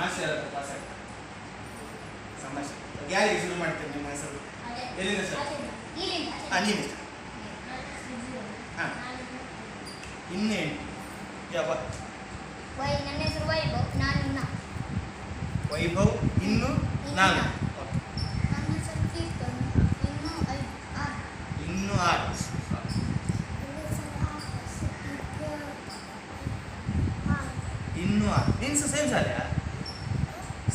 Master ಹತ್ರ pass ಸಂಭಾಷಣೆ. ಯಾರಿಗೆ ಶುರು ಮಾಡ್ತೀರಿ ನಿಮ್ಮ ಹೆಸರು ಎಲ್ಲಿಂದ ಸರ್ ಹಾಂ ನೀನು ಹಾಂ. ಇನ್ನೇನು ಯಾವ ವೈ ನನ್ನ ಹೆಸರು ವೈಭವ್. ನಾನು ವೈಭವ್ ಇನ್ನು ನಾನು ಇನ್ನು ಆರು. ಇನ್ನು ಆರು. ನೀನು ಸಹ ಸೇಮ್ ಶಾಲೆಯಾ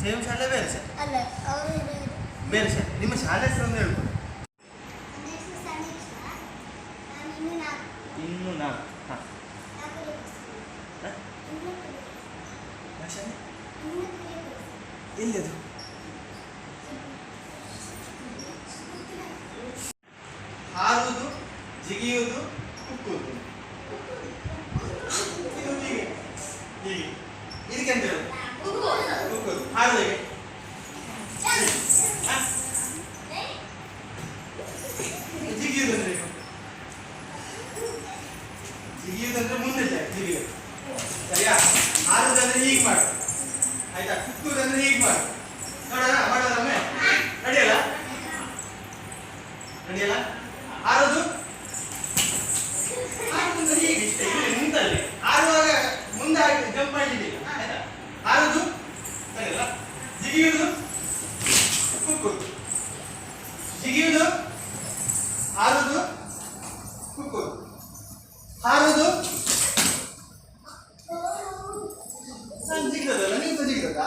ಸೇಮ್ ಶಾಲೆ ಬೇರೆ ಶಾಲೆ ಅಲ್ಲ ಅವರು ಬೇರೆ. ಸರ್ ನಿಮ್ಮ ಶಾಲೆ ಹೆಸರು ಒಂದು ಹೇಳ್ಬೋದು ಇನ್ನು ನಾಲ್ಕು. ಹಾಂ. ಶಾಲೆ ಹಾರುವುದು ಜಿಗಿಯುವುದು ಕುಕ್ಕುವುದು ಇದು ಹೀಗೆ ಹೀಗೆ ಇದಕ್ಕೆ ಅಂತ ಹೇಳುದು ಕುಕ್ಕುವುದು ಹಾರುದು ಹೇಗೆ ಹ? ಜಿಗಿಯುವುದು ಅಂದ್ರೆ ಏನು? ಜಿಗಿಯುವುದಂದ್ರೆ ಮುಂದೆ ಹೀಗೆ. ಸರಿಯಾ? ಹಾರುದಂದ್ರೆ ಹೀಗೆ ಮಾಡು. ಆಯ್ತಾ? ಕುಕ್ಕುದಂದ್ರೆ ಹೀಗೆ ಮಾಡು. ನೋಡೋಣ ಮಾಡೋಣ ಒಮ್ಮೆ ನಡೆಯಲ್ಲ? ನಡೆಯಲ್ಲ? ಹಾರೋದು ಹಾರೋದು ಹೀಗೆ ಇಷ್ಟೇ, ಇಲ್ಲಿ ಮುಂದಲ್ಲಿ. ಆರುವಾಗ ಮುಂದೆ ಹಾಕಿ ಜಂಪ್ ಮಾಡಲಿಲ್ಲ ಆಯ್ತಾ? ಆರೋದು? ಸರಿಯಲ್ಲ? ಜಿಗಿಯುವುದು ಕುಕ್ಕುದು ಜಿಗಿಯುವುದು ಹಾರುದು ಕುಕ್ಕುದು ಹಾರುದು ನಾನು ಜಿಗಿದಲ್ಲ ನೀವು ಜಿಗಿದದ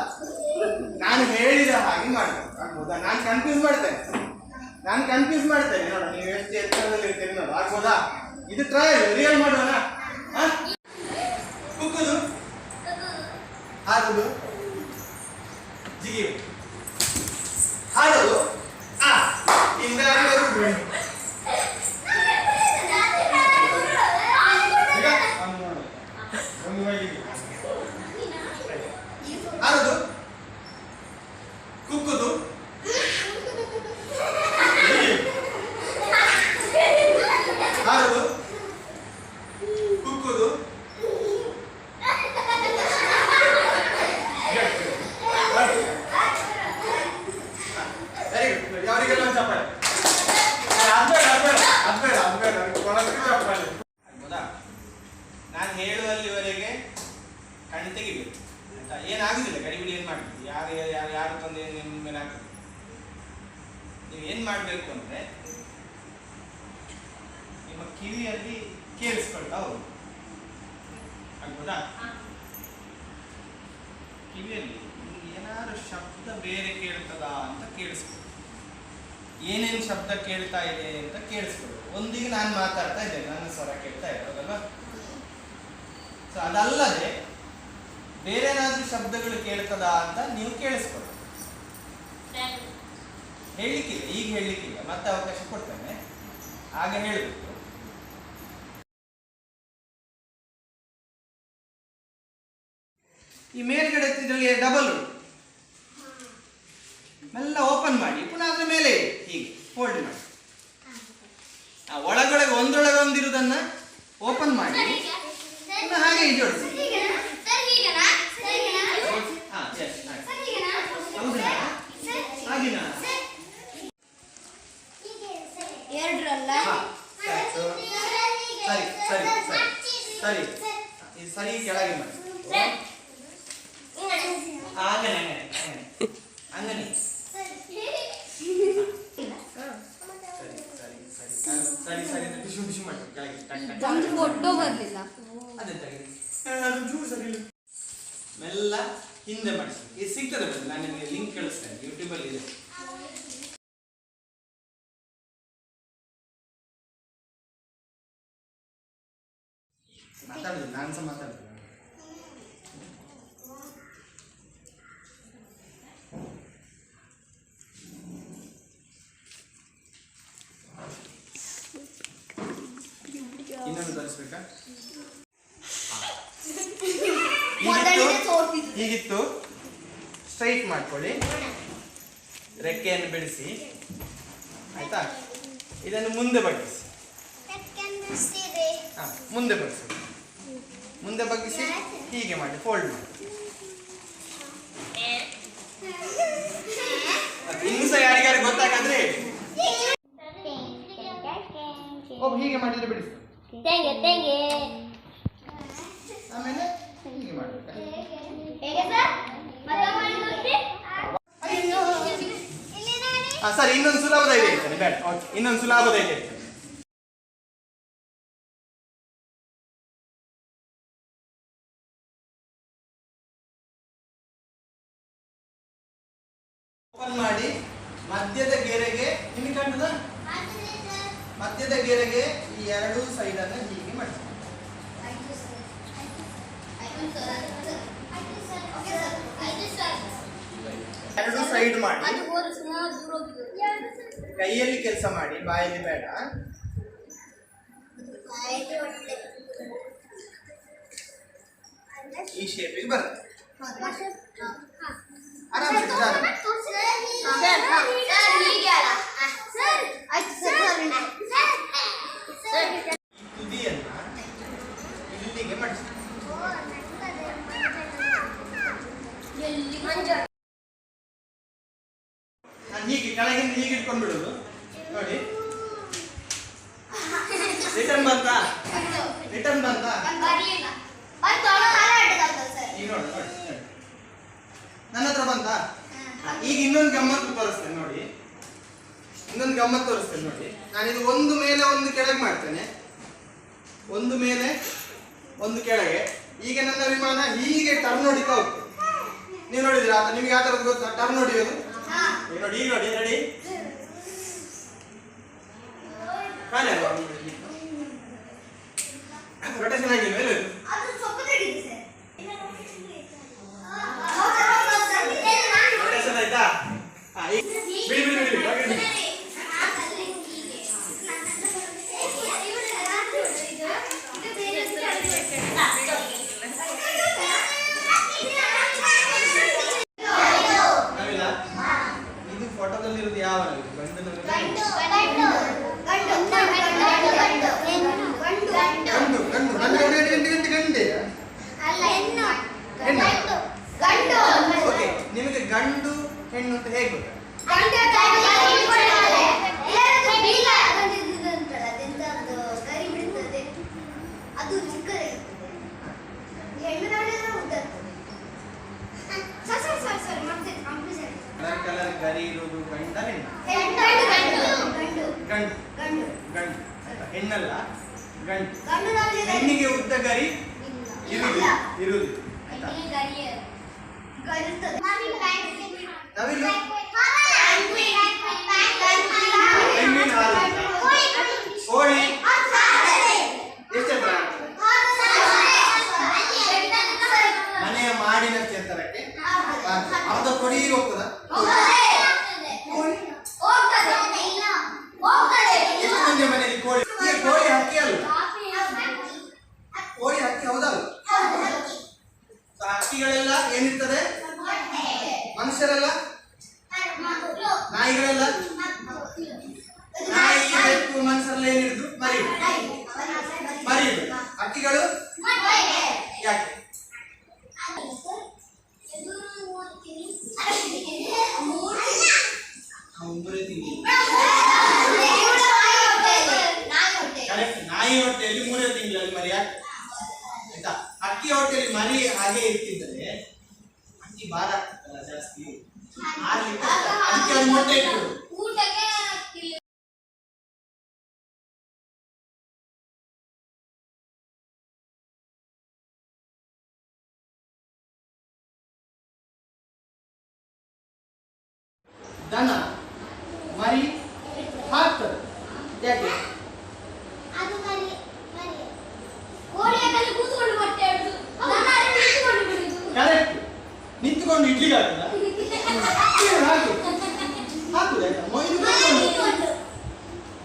ನಾನು ಹೇಳಿದ ಹಾಗೆ ಮಾಡ್ಬೇಕು ಆಗ್ಬೋದಾ ನಾನು ಕನ್ಫ್ಯೂಸ್ ಮಾಡ್ತೇನೆ ನಾನು ಕನ್ಫ್ಯೂಸ್ ಮಾಡ್ತೇನೆ ನೋಡ ನೀವು ಎಷ್ಟು ಎತ್ತರದಲ್ಲಿ ಇರ್ತೀರಿ ನೋಡು ಆಗ್ಬೋದಾ ಇದು ಟ್ರಯಲ್ ರಿಯಲ್ ಮಾಡೋಣ ಹಾ? ಕುಕ್ಕುದು ಹಾರುದು ಜಿಗಿಯುವುದು ಹಾಡೋದು ಆ ಇಂದ ಬರುದು ಈಗ ಅವ್ನು ನೋಡು. ಒಂದು ಮೈಲಿಗೆ ಹಾರುದು ಕುಕ್ಕುದು ಹಾರುದು ಕುಕ್ಕುದು ವೆರಿ ಗುಡ್ ಯಾರಿಗೆಲ್ಲ ಒಂದು ಚಪ್ಪಾಳೆ ಅದ್ಬೇಡ ಅದ್ಬೇಡ ಅದ್ಬೇಡ ಅದ್ಬೇಡ ಕೊಳಕ್ಕೆ ಚಪ್ಪಾಳೆ ಹೌದಾ ನಾನು ಹೇಳುವಲ್ಲಿವರೆಗೆ ಕಣ್ಣು ತೆಗಿಬೇಕು ಆಯ್ತಾ ಏನಾಗುದಿಲ್ಲ ಗಡಿಬಿಡಿ ಏನು ಮಾಡ್ತೀವಿ ಯಾರು ಯಾರು ಯಾರು ತಂದು ಏನು ನಿಮ್ಮ ಮೇಲೆ ಹಾಕ್ಬೇಕು ನೀವು ಏನು ಮಾಡಬೇಕು ಅಂದರೆ ನಿಮ್ಮ ಕಿವಿಯಲ್ಲಿ ಕೇಳಿಸ್ಕೊಳ್ತಾ ಹೋಗಿ ಆಗ್ಬೋದಾ? ಕಿವಿಯಲ್ಲಿ ಏನಾದ್ರು ಶಬ್ದ ಬೇರೆ ಕೇಳ್ತದಾ ಅಂತ ಕೇಳಿಸ್ಕೊಳ್ಳಿ ಏನೇನು ಶಬ್ದ ಕೇಳ್ತಾ ಇದೆ ಅಂತ ಕೇಳಿಸ್ಕೊಳ್ಳಿ ಒಂದಿಗೆ ನಾನು ಮಾತಾಡ್ತಾ ಇದ್ದೇನೆ ನನ್ನ ಸ್ವರ ಕೇಳ್ತಾ ಇರೋದಲ್ಲ ಸೊ ಅದಲ್ಲದೆ ಬೇರೆ ಏನಾದ್ರೂ ಶಬ್ದಗಳು ಕೇಳ್ತದಾ ಅಂತ ನೀವು ಕೇಳಿಸ್ಕೊಳ್ಳಿ ಹೇಳಲಿಕ್ಕಿಲ್ಲ ಈಗ ಹೇಳಲಿಕ್ಕಿಲ್ಲ ಮತ್ತೆ ಅವಕಾಶ ಕೊಡ್ತೇನೆ. ಆಗ ಹೇಳಬೇಕು. ಈ ಮೇಲ್ಗಡೆ ಇದರಲ್ಲಿ ಡಬಲ್ ಮೆಲ್ಲ ಓಪನ್ ಮಾಡಿ, ಪುನಃ ಅದರ ಮೇಲೆ ಹೀಗೆ ಫೋಲ್ಡ್ ಮಾಡಿ. ಆ ಒಳಗೊಳಗೆ, ಒಂದೊಳಗೆ ಒಂದಿರುವುದನ್ನ ಓಪನ್ ಮಾಡಿ, ಪುನಃ ಹಾಗೆ ಜೋಡಿಸಿ ಹಾ yes, ಹಾಗೆ. ಹೌದಾ ಹಾಗೆನಾ ಎರಡರಲ್ಲ ಹಾ, ಆಯ್ತು. ಸರಿ ಸರಿ ಸರಿ ಸರಿ ಇದು ಸರಿ ಕೆಳಗೆ ಮಾಡಿ ಆಗನೆ ಆಗನೆ ಹಂಗನೆ ಸರಿ ಸರಿ ಸರಿ ಸರಿ ಸರಿ ಅಂತ ಟಿಶ್ಯೂ ಟಿಶ್ಯೂ ಮಾಡಿ ಕೆಳಗೆ ಒಂದು ಫೋಟೋ ಬರಲಿಲ್ಲ. ಅದೇ ಮೆಲ್ಲ ಹಿಂದೆ ಮಾಡಿಸಿ. ಇದು ಸಿಗ್ತದೆ ನಾನು ನಿಮಗೆ ಲಿಂಕ್ ಕಳಿಸ್ತೇನೆ ಯೂಟ್ಯೂಬಲ್ಲಿ ಇದೆ. ಮಾತಾಡುದಿಲ್ಲ ನಾನು ಸಹ ಮಾತಾಡ್ತೀನಿ ಹೀಗಿತ್ತು ಸ್ಟ್ರೈಟ್ ಮಾಡ್ಕೊಳ್ಳಿ. ರೆಕ್ಕೆಯನ್ನು ಬಿಡಿಸಿ. ಆಯ್ತಾ? ಇದನ್ನು ಮುಂದೆ ಬಗ್ಗಿಸಿ. ಹಾಂ ಮುಂದೆ ಬಗ್ಗಿಸಿ. ಮುಂದೆ ಬಗ್ಗಿಸಿ ಹೀಗೆ ಮಾಡಿ ಫೋಲ್ಡ್ ಮಾಡಿ ಇನ್ನು ಸಹ ಯಾರಿಗಾರು ಗೊತ್ತಾಗಂದ್ರೆ ಒಬ್ಬ ಹೀಗೆ ಮಾಡಿದ್ರೆ ಬಿಡಿಸು ತೆಂಗೆ ತೆಂಗೆ ಆಮೇಲೆ ಹೀಗೆ ಮಾಡ್ಬೇಕು ಹೇಗೆ ಸರ್ ಮತ್ತೆ ಮಾಡಿ ತೋರಿಸಿ ಅಯ್ಯೋ ಇಲ್ಲಿ ನೋಡಿ ಆ, ಸರಿ ಇನ್ನೊಂದು ಸುಲಭದ ಇದೆ ಹೇಳ್ತೇನೆ ಬೇಡ ಓಕೆ ಇನ್ನೊಂದು ಸುಲಭದ ಇದೆ ಓಪನ್ ಮಾಡಿ ಮಧ್ಯದ ಗೆರೆಗೆ, ನಿಮಗೆ ಕಂಡದ ಮಧ್ಯದ ಗೆರೆಗೆ ಈ ಎರಡು ಸೈಡನ್ನು ಹೀಗೆ ಮಾಡಿ ಎರಡು ಸೈಡ್ ಮಾಡಿ ಕೈಯಲ್ಲಿ ಕೆಲಸ ಮಾಡಿ ಬಾಯಲ್ಲಿ ಬೇಡ ಈ ಶೇಪಿಗೆ ಬರುತ್ತೆ ಆರಾಮ್ಸೆ ನಿಧಾನ. ಈ ತುದಿಯನ್ನ ಇಲ್ಲಿಗೆ ಮಾಡಿಸಿ ನಾನು ಹೀಗೆ ಕೆಳಗಿಂದ ಹೀಗೆ ಇಟ್ಕೊಂಡು ಬಿಡುದು ನೋಡಿ. ರಿಟರ್ನ್ ಬಂತಾ? ರಿಟರ್ನ್ ಬಂತಾ? ಈಗ ನೋಡಿ. ನನ್ನ ಹತ್ರ ಬಂತಾ? ಈಗ ಇನ್ನೊಂದು ಗಮ್ಮತ್ತು ತೋರಿಸ್ತೇನೆ ನೋಡಿ. ಇನ್ನೊಂದು ಗಮ್ಮತ್ತು ತೋರಿಸ್ತೇನೆ ನೋಡಿ. ನಾನು ಇದು ಒಂದು ಮೇಲೆ ಒಂದು ಕೆಳಗೆ ಮಾಡ್ತೇನೆ. ಒಂದು ಮೇಲೆ ಒಂದು ಕೆಳಗೆ. ಈಗ ನನ್ನ ವಿಮಾನ ಹೀಗೆ ಟರ್ನ್ ಹೊಡಿತಾ ಹೋಗ್ತದೆ. ನೀವು ನೋಡಿದ್ರಾ? ನಿಮಗೆ ಯಾವ ಥರದ್ದು ಗೊತ್ತಾ? ಟರ್ನ್ ಹೊಡಿಯೋದು ಈಗ ನೋಡಿ ಈಗ ನೋಡಿ ರೆಡಿ ಖಾಲಿ ಅಲ್ವಾ ರೊಟೇಷನ್ ಆಗಿಲ್ವ नवी लुक ಮರಿ ಹಾಗೆ ಇರ್ತಿದ್ದರೆ ಹಕ್ಕಿ ಭಾರ ಆಗ್ತದಲ್ಲ ಜಾಸ್ತಿ. ಆರ್ಲಿಕ್ಕೆ ಕಷ್ಟ. ಅದಕ್ಕೆ ಅದು ಮೊಟ್ಟೆ ಇಟ್ಟು ಊಟಕ್ಕೆ ದನ ಮರಿ ಹಾಕ್ತದೆ ಯಾಕೆ ಅದು ಮರಿ ಮರಿ ಕೋಳಿಯ ಕಲ್ಲಿ ಕೂತ್ಕೊಂಡು ಮೊಟ್ಟೆ ಇಡುದು ದನ ಅಲ್ಲಿ ನಿಂತ್ಕೊಂಡು ಬಿಡುದು ಕರೆಕ್ಟ್ ನಿಂತ್ಕೊಂಡು ಇಡ್ಲಿಗೆ ಆಗ್ತದ ಹಾಕು ಹಾಕುದು ಆಯ್ತಾ ಮೊಯ್ದು ಕೂತ್ಕೊಂಡು ನಿಂತ್ಕೊಂಡು.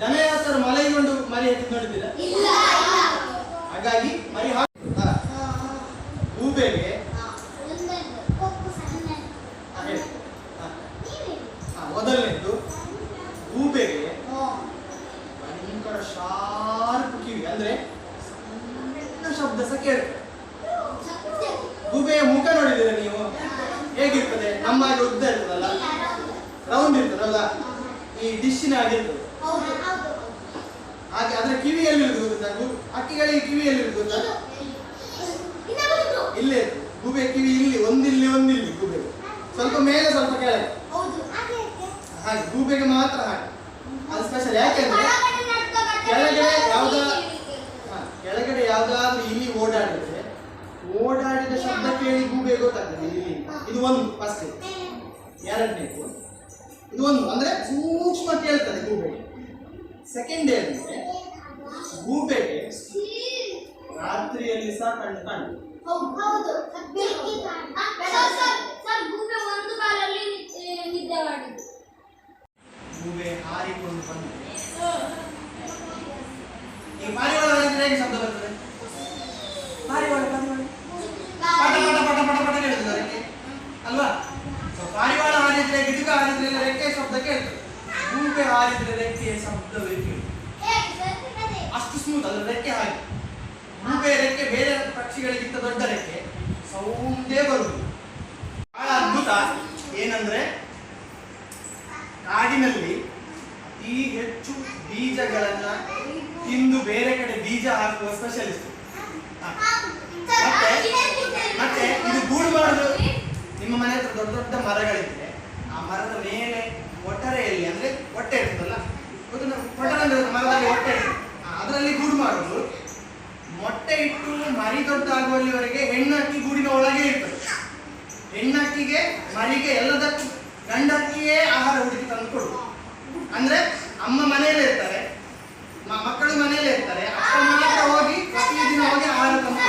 ದನ ಯಾವತ್ತಾರು ಮಲಗಿಕೊಂಡು ಮರಿ ಎತ್ತಿದ್ ನೋಡಿದ್ದೀರಾ ಇಲ್ಲ ಇಲ್ಲ ಹಾಗಾಗಿ ಮರಿ ಹಾಕ್ತದ ಹಾ, ಮೊದಲನೇದ್ದು ಗೂಬೆಗೆ ಭಯಂಕರ ಶಾರ್ಪ್ ಕಿವಿ ಅಂದ್ರೆ ಸಣ್ಣ ಶಬ್ದ ಸಹ ಕೇಳುತ್ತೆ ಸತ್ಯ. ಗೂಬೆಯ ಮುಖ ನೋಡಿದ್ದೀರಾ ನೀವು? ಹೇಗಿರ್ತದೆ? ನಮ್ಮ ಹಾಗೆ ಉದ್ದ ಇರ್ತದಲ್ಲ ರೌಂಡ್ ಇರ್ತದಲ್ಲ ಈ ಡಿಶ್ಶಿನ ಹಾಗೆ ಇರ್ತದೆ. ಹಾಗೆ ಅದರ ಕಿವಿಯಲ್ಲಿ ಇರುದು ಗೊತ್ತಾ? ಹಕ್ಕಿಗಳಿಗೆ ಕಿವಿಯಲ್ಲಿ ಇರುದು ಗೊತ್ತಾ ಇನ್ನ ಬಂತು ಇಲ್ಲೇ ಇರ್ತದೆ. ಗೂಬೆ ಕಿವಿ ಇಲ್ಲಿ ಒಂದಿಲ್ಲಿ ಒಂದಿಲ್ಲಿ ಗೂಬೆ ಸ್ವಲ್ಪ ಮೇಲೆ ಸ್ವಲ್ಪ ಕೆಳಗೆ. ಹೌದು ಹಾಗೆ ಗೂಬೆಗೆ ಮಾತ್ರ ಹಾಗೆ. ಅದು ಸ್ಪೆಷಲ್ ಯಾಕೆಂದ್ರೆ ಕೆಳಗಡೆ ಯಾವ್ದ. ಕೆಳಗಡೆ ಯಾವ್ದಾದ್ರು ಇಲ್ಲಿ ಓಡಾಡಿದ್ರೆ ಓಡಾಡಿದ ಶಬ್ದ ಕೇಳಿ ಗೂಬೆ ಗೊತ್ತಾಗ್ತದೆ ಇಲ್ಲಿ. ಇದು ಒಂದು ಫಸ್ಟ್ ಎರಡನೇದು. ಇದು ಒಂದು ಅಂದ್ರೆ ಸೂಕ್ಷ್ಮ ಕೇಳ್ತದೆ ಗೂಬೆಗೆ ಸೆಕೆಂಡ್ ಏನಂದ್ರೆ ಗೂಬೆಗೆ ರಾತ್ರಿಯಲ್ಲಿ ಸಹ ಕಣ್ಣು ಕಾಣ್ತದೆ ಗೂಬೆ ಹಾರಿಕೊಂಡು ಬಂದು. ಈ ಪಾರಿವಾಳ ಹಾರಿದ್ರೆ ಏನು ಶಬ್ದ ಬರ್ತದೆ? ಪಾರಿವಾಳ ಪಾರಿವಾಳ. ಪಟ ಪಟ ಪಟ ಪಟ ಪಟ ಕೇಳ್ತದೆ ಅದಕ್ಕೆ. ಅಲ್ವಾ? ಸೊ ಪಾರಿವಾಳ ಹಾರಿದ್ರೆ ಗಿಡುಗ ಹಾರಿದ್ರೆ ರೆಕ್ಕೆ ಶಬ್ದ ಕೇಳ್ತದೆ. ಗೂಬೆ ಹಾರಿದ್ರೆ ರೆಕ್ಕೆ ಶಬ್ದವೇ ಕೇಳ್ತದೆ. ಅಷ್ಟು ಸ್ಮೂತ್ ಅದ್ರ ರೆಕ್ಕೆ ಹಾಗೆ. ಗೂಬೆ ರೆಕ್ಕೆ ಬೇರೆ ಪಕ್ಷಿಗಳಿಗಿಂತ ದೊಡ್ಡ ರೆಕ್ಕೆ ಸೌಂದೇ ಬರುವುದು. ಬಹಳ ಅದ್ಭುತ. ಏನಂದ್ರೆ, ಕಾಡಿನಲ್ಲಿ ಅತಿ ಹೆಚ್ಚು ಬೀಜಗಳನ್ನ ತಿಂದು ಬೇರೆ ಕಡೆ ಬೀಜ ಹಾಕುವ ಸ್ಪೆಷಲಿಸ್ಟ್ ಮತ್ತೆ ಮತ್ತೆ ಇದು ಗೂಡು ನಿಮ್ಮ ಮನೆ ಹತ್ರ ದೊಡ್ಡ ದೊಡ್ಡ ಮರಗಳಿದ್ರೆ ಆ ಮರದ ಮೇಲೆ ಒಟ್ಟರೆಯಲ್ಲಿ, ಅಂದ್ರೆ ಹೊಟ್ಟೆ ಇರ್ತದಲ್ಲ ಒಟ್ಟರೆ ಮರದಲ್ಲಿ ಹೊಟ್ಟೆ ಅದರಲ್ಲಿ ಗೂಡು ಮಾಡುದು ಮೊಟ್ಟೆ ಇಟ್ಟು ಮರಿ ದೊಡ್ಡಾಗುವಲ್ಲಿವರೆಗೆ ಹೆಣ್ಣಕ್ಕಿ ಗೂಡಿನ ಒಳಗೆ ಇರ್ತದೆ. ಹೆಣ್ಣಕ್ಕಿಗೆ, ಮರಿಗೆ ಎಲ್ಲದಕ್ಕೂ ಗಂಡಕ್ಕಿಯೇ ಆಹಾರ ಹುಡುಕಿ ತಂದು ಅಂದ್ರೆ ಅಮ್ಮ ಮನೆಯಲ್ಲೇ ಇರ್ತಾರೆ ಮಕ್ಕಳು ಮನೆಯಲ್ಲೇ ಇರ್ತಾರೆ, ಅಪ್ಪ ಮಾತ್ರ ಹೋಗಿ ಪ್ರತಿದಿನ ಹೋಗಿ ಆಹಾರ ತಂದು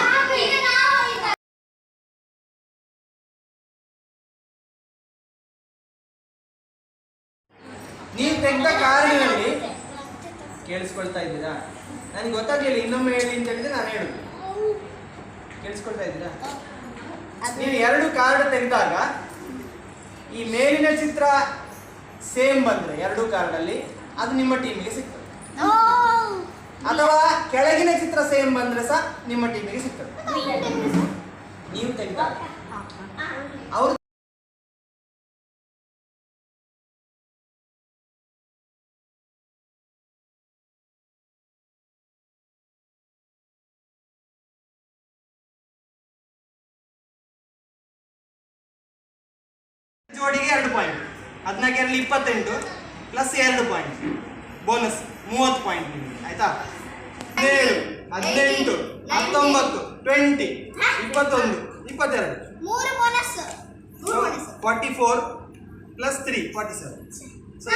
ನಾವು ತೆಗೆದ ಕಾರಿನಲ್ಲಿ ಕೇಳಿಸ್ಕೊಳ್ತಾ ಇದ್ದೀರಾ? ನನಗೆ ಗೊತ್ತಾಗ್ಲಿಲ್ಲ ಇನ್ನೊಮ್ಮೆ ಹೇಳಿ ಅಂತ ಹೇಳಿದ್ರೆ ನಾನು ಹೇಳುದು. ಕೇಳಿಸ್ಕೊಳ್ತಾ ಇದ್ದೀರಾ? ನೀವು ಎರಡು ಕಾರ್ಡ್ ತೆಗೆದಾಗ ಈ ಮೇಲಿನ ಚಿತ್ರ ಸೇಮ್ ಬಂದ್ರೆ ಎರಡು ಕಾರ್ಡ್ ಅಲ್ಲಿ ಅದು ನಿಮ್ಮ ಟೀಮಿಗೆ ಸಿಗ್ತದೆ. ಅಥವಾ ಕೆಳಗಿನ ಚಿತ್ರ ಸೇಮ್ ಬಂದ್ರೆ ಸಹ ನಿಮ್ಮ ಟೀಮಿಗೆ ಸಿಗ್ತದೆ. ನೀವು ತೆಗೆದಾಗ ಅವ್ರು ಜೋಡಿಗೆ ಎರಡು ಪಾಯಿಂಟ್ ಹದಿನಾಲ್ಕು ಎರಡು ಇಪ್ಪತ್ತೆಂಟು ಪ್ಲಸ್ ಎರಡು ಪಾಯಿಂಟ್ ಬೋನಸ್ ಮೂವತ್ತು ಪಾಯಿಂಟ್ ನಿಮಗೆ ಆಯ್ತಾ? ಹದಿನೇಳು ಹದಿನೆಂಟು ಹತ್ತೊಂಬತ್ತು ಟ್ವೆಂಟಿ ಇಪ್ಪತ್ತೊಂದು ಇಪ್ಪತ್ತೆರಡು. Forty four plus three forty seven so